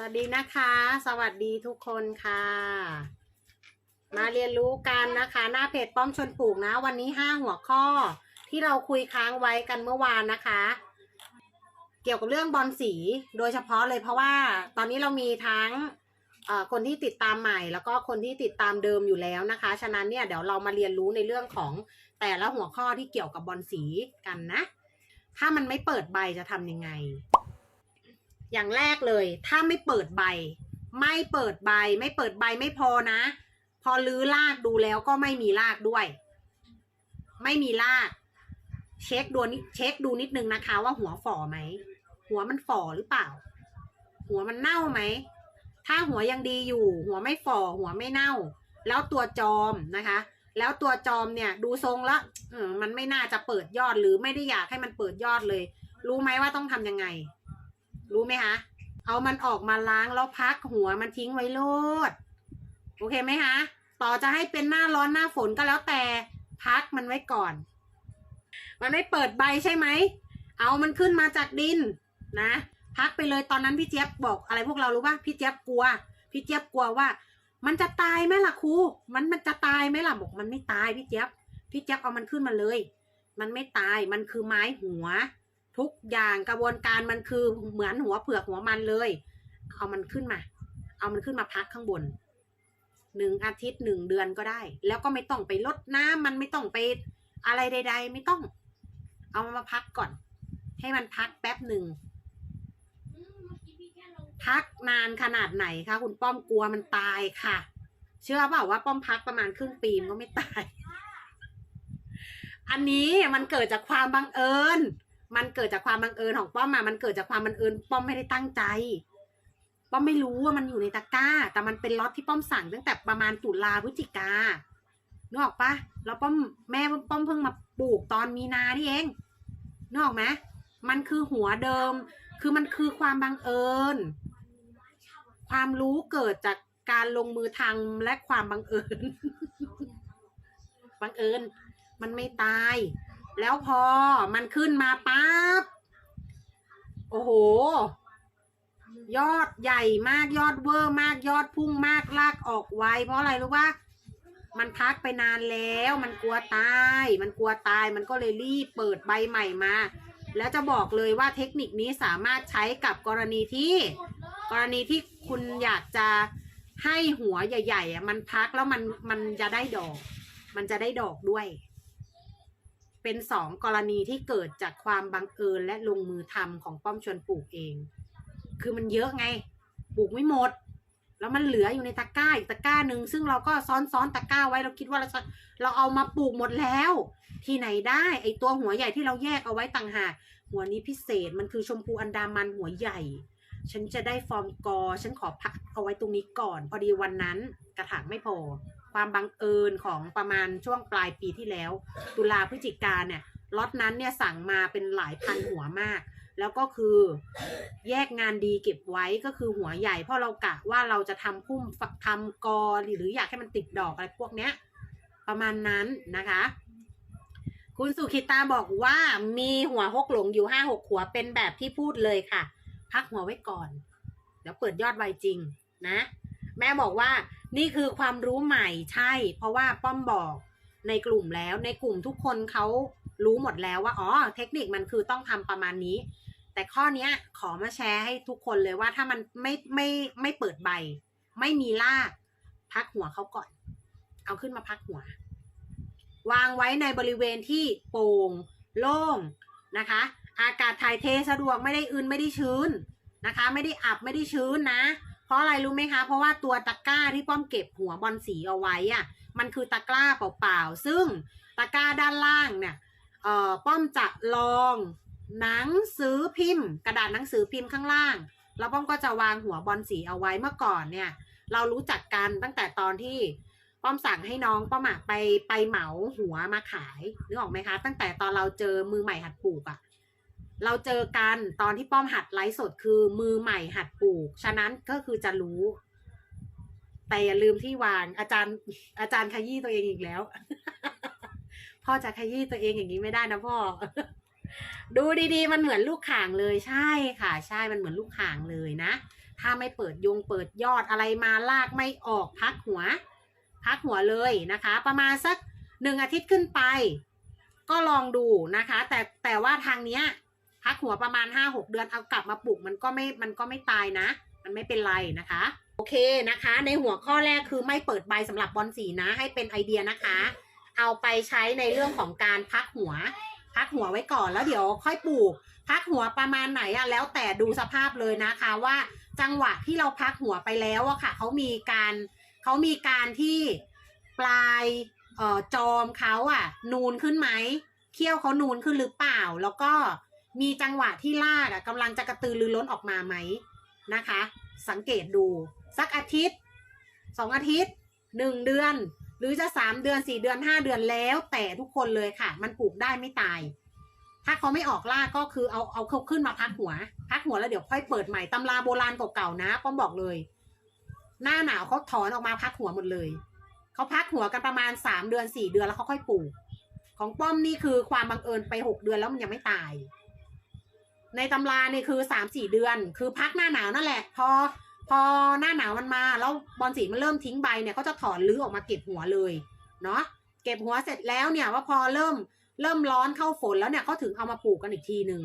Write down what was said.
สวัสดีนะคะ สวัสดีทุกคนค่ะ มาเรียนรู้กันนะคะ หน้าเพจป้อมชนปลูกนะ วันนี้ห้าหัวข้อที่เราคุยค้างไว้กันเมื่อวานนะคะ เกี่ยวกับเรื่องบอลสีโดยเฉพาะเลยเพราะว่าตอนนี้เรามีทั้งคนที่ติดตามใหม่ แล้วก็คนที่ติดตามเดิมอยู่แล้วนะคะ ฉะนั้นเนี่ยเดี๋ยวเรามาเรียนรู้ในเรื่องของแต่ละหัวข้อที่เกี่ยวกับบอลสีกันนะ ถ้ามันไม่เปิดใบจะทำยังไง อย่างแรกเลย ถ้าไม่เปิดใบ ไม่เปิดใบ ไม่เปิดใบไม่พอนะ พอลื้อรากดูแล้วก็ไม่มีรากด้วย ไม่มีราก เช็คดูนิเช็คดูนิดนึงนะคะ ว่าหัวฝ่อไหมหัวมันฝ่อหรือเปล่า หัวมันเน่าไหมถ้าหัวยังดีอยู่ หัวไม่ฝ่อหัวไม่เน่า แล้วตัวจอมนะคะ แล้วตัวจอมเนี่ยดูทรงแล้วมันไม่น่าจะเปิดยอดหรือไม่ได้อยากให้มันเปิดยอดเลย รู้ไหมว่าต้องทำยังไง รู้ไหมคะเอามันออกมาล้างแล้วพักหัวมันทิ้งไว้โลด โอเคไหมคะต่อจะให้เป็นหน้าร้อนหน้าฝนก็แล้วแต่พักมันไว้ก่อน มันไม่เปิดใบใช่ไหม เอามันขึ้นมาจากดินนะ พักไปเลยตอนนั้นพี่เจี๊ยบบอกอะไรพวกเรารู้ป่ะพี่เจี๊ยบกลัว พี่เจี๊ยบกลัวว่า มันจะตายไหมล่ะครูมันมันจะตายไหมล่ะบอกมันไม่ตายพี่เจี๊ยบพี่เจี๊ยบเอามันขึ้นมาเลย มันไม่ตายมันคือไม้หัว ทุกอย่างกระบวนการมันคือเหมือนหัวเผือกหัวมันเลย เอามันขึ้นมา เอามันขึ้นมาพักข้างบนหนึ่งอาทิตย์หนึ่งเดือนก็ได้ แล้วก็ไม่ต้องไปลดน้ำมันไม่ต้องไปอะไรใด ๆ ไม่ต้อง เอามันมาพักก่อน ให้มันพักแป๊บหนึ่งพักนานขนาดไหนคะคุณป้อมกลัวมันตายค่ะ เชื่อเปล่าว่าป้อมพักประมาณครึ่งปีมันก็ไม่ตาย อันนี้มันเกิดจากความบังเอิญ มันเกิดจากความบังเอิญของป้อมมามันเกิดจากความบังเอิญป้อมไม่ได้ตั้งใจ ป้อมไม่รู้ว่ามันอยู่ในตะกร้า แต่มันเป็นล็อตที่ป้อมสั่งตั้งแต่ประมาณตุลาพฤศจิกานึกออกปะแล้วป้อมแม่ป้อมเพิ่งมาปลูกตอนมีนานี่เองนึกออกไหมมันคือหัวเดิม คือมันคือความบังเอิญ ความรู้เกิดจากการลงมือทำและความบังเอิญ บังเอิญ มันไม่ตาย แล้วพอมันขึ้นมาปั๊บ โอ้โห ยอดใหญ่มากยอดเวอร์มากยอดพุ่งมากลากออกไวเพราะอะไรรู้ปะมันพักไปนานแล้ว มันกลัวตาย มันกลัวตายมันก็เลยรีบเปิดใบใหม่มา แล้วจะบอกเลยว่าเทคนิคนี้สามารถใช้กับกรณีที่ กรณีที่คุณอยากจะให้หัวใหญ่ๆมันพักแล้วมันมันจะได้ดอก มันจะได้ดอกด้วย เป็นสองกรณีที่เกิดจากความบังเอิญและลงมือทำของป้อมชวนปลูกเอง คือมันเยอะไง ปลูกไม่หมด แล้วมันเหลืออยู่ในตะกร้าอีกตะกร้าหนึ่งซึ่งเราก็ซ้อนซ้อนตะกร้าไว้เราคิดว่าเราเราเอามาปลูกหมดแล้ว ที่ไหนได้ไอตัวหัวใหญ่ที่เราแยกเอาไว้ต่างหากหัวนี้พิเศษมันคือชมพูอันดามันหัวใหญ่ ฉันจะได้ฟอร์มกอ ฉันขอพักเอาไว้ตรงนี้ก่อน พอดีวันนั้นกระถางไม่พอ ความบังเอิญของประมาณช่วงปลายปีที่แล้ว ตุลาพฤศจิกาเนี่ยล็อตนั้นเนี่ยสั่งมาเป็นหลายพันหัวมาก แล้วก็คือแยกงานดีเก็บไว้ก็คือหัวใหญ่ เพราะเรากะว่าเราจะทำพุ่มฝักทำกอหรืออยากให้มันติดดอกอะไรพวกเนี้ย ประมาณนั้นนะคะ คุณสุขิตาบอกว่ามีหัวหกหลงอยู่ห้าหกหัวเป็นแบบที่พูดเลยค่ะ พักหัวไว้ก่อน เดี๋ยวเปิดยอดไวจริงนะ แม่บอกว่านี่คือความรู้ใหม่ใช่ เพราะว่าป้อมบอกในกลุ่มแล้วในกลุ่มทุกคนเขารู้หมดแล้วว่าอ๋อเทคนิคมันคือต้องทำประมาณนี้ แต่ข้อเนี้ยขอมาแชร์ให้ทุกคนเลยว่าถ้ามันไม่ไม่ไม่เปิดใบ ไม่มีราก พักหัวเขาก่อน เอาขึ้นมาพักหัว วางไว้ในบริเวณที่โปร่งโล่งนะคะ อากาศถ่ายเทสะดวกไม่ได้อื่นไม่ได้ชื้นนะคะ ไม่ได้อับไม่ได้ชื้นนะ เพราะอะไรรู้ไหมคะ เพราะว่าตัวตะกร้าที่ป้อมเก็บหัวบอลสีเอาไว้อะมันคือตะกร้าเปล่าๆ ซึ่งตะกร้าด้านล่างเนี่ยเอ่อป้อมจะลองหนังสือพิมพ์ กระดาษหนังสือพิมพ์ข้างล่าง แล้วป้อมก็จะวางหัวบอลสีเอาไว้เมื่อก่อนเนี่ย เรารู้จักกันตั้งแต่ตอนที่ป้อมสั่งให้น้องป้อมอะไปไปเหมาหัวมาขายนึกออกไหมคะ ตั้งแต่ตอนเราเจอมือใหม่หัดปลูกอะ เราเจอกันตอนที่ป้อมหัดไลฟ์สดคือมือใหม่หัดปลูก ฉะนั้นก็คือจะรู้ แต่อย่าลืมที่วาง อาจารย์ อาจารย์ขยี้ตัวเองอีกแล้ว พ่อจะขยี้ตัวเองอย่างนี้ไม่ได้นะพ่อ ดูดีๆ มันเหมือนลูกข่างเลยใช่ค่ะ ใช่มันเหมือนลูกข่างเลยนะ ถ้าไม่เปิดยงเปิดยอดอะไรมาลากไม่ออกพักหัว พักหัวเลยนะคะ ประมาณสักหนึ่งอาทิตย์ขึ้นไป ก็ลองดูนะคะ แต่แต่ว่าทางเนี้ย พักหัวประมาณห้าหกเดือนเอากลับมาปลูกมันก็ไม่มันก็ไม่ตายนะ มันไม่เป็นไรนะคะ โอเคนะคะ ในหัวข้อแรกคือไม่เปิดใบสำหรับบอลสีนะ ให้เป็นไอเดียนะคะ เอาไปใช้ในเรื่องของการพักหัว พักหัวไว้ก่อนแล้วเดี๋ยวค่อยปลูก พักหัวประมาณไหนอะแล้วแต่ดูสภาพเลยนะคะว่าจังหวะที่เราพักหัวไปแล้วอะค่ะเขามีการเขามีการที่ปลายเอ่อจอมเขาอะนูนขึ้นไหมเขี้ยวเขานูนขึ้นหรือเปล่าแล้วก็ มีจังหวะที่ลากกำลังจะกระตือรือร้นออกมาไหมนะคะ สังเกตดู สักอาทิตย์สองอาทิตย์หนึ่งเดือน หรือจะสามเดือนสี่เดือนห้าเดือนแล้ว แต่ทุกคนเลยค่ะ มันปลูกได้ไม่ตาย ถ้าเขาไม่ออกล่าก็คือเอาเอาเขาขึ้นมาพักหัว พักหัวแล้วเดี๋ยวค่อยเปิดใหม่ตำราโบราณเก่าๆนะป้อมบอกเลย หน้าหนาวเขาถอนออกมาพักหัวหมดเลยเขาพักหัวกันประมาณสามเดือนสี่เดือนแล้วเขาค่อยปลูก ของป้อมนี่คือความบังเอิญไปหกเดือนแล้วมันยังไม่ตาย ในตำรานี่คือสามสี่เดือน คือพักหน้าหนาวนั่นแหละ พอพอหน้าหนาวมันมา แล้วบอลสีมันเริ่มทิ้งใบเนี่ยเขาจะถอนรื้อออกมาเก็บหัวเลยเนาะเก็บหัวเสร็จแล้วเนี่ยว่าพอเริ่มเริ่มร้อนเข้าฝนแล้วเนี่ยเขาถึงเอามาปลูกกันอีกทีหนึ่ง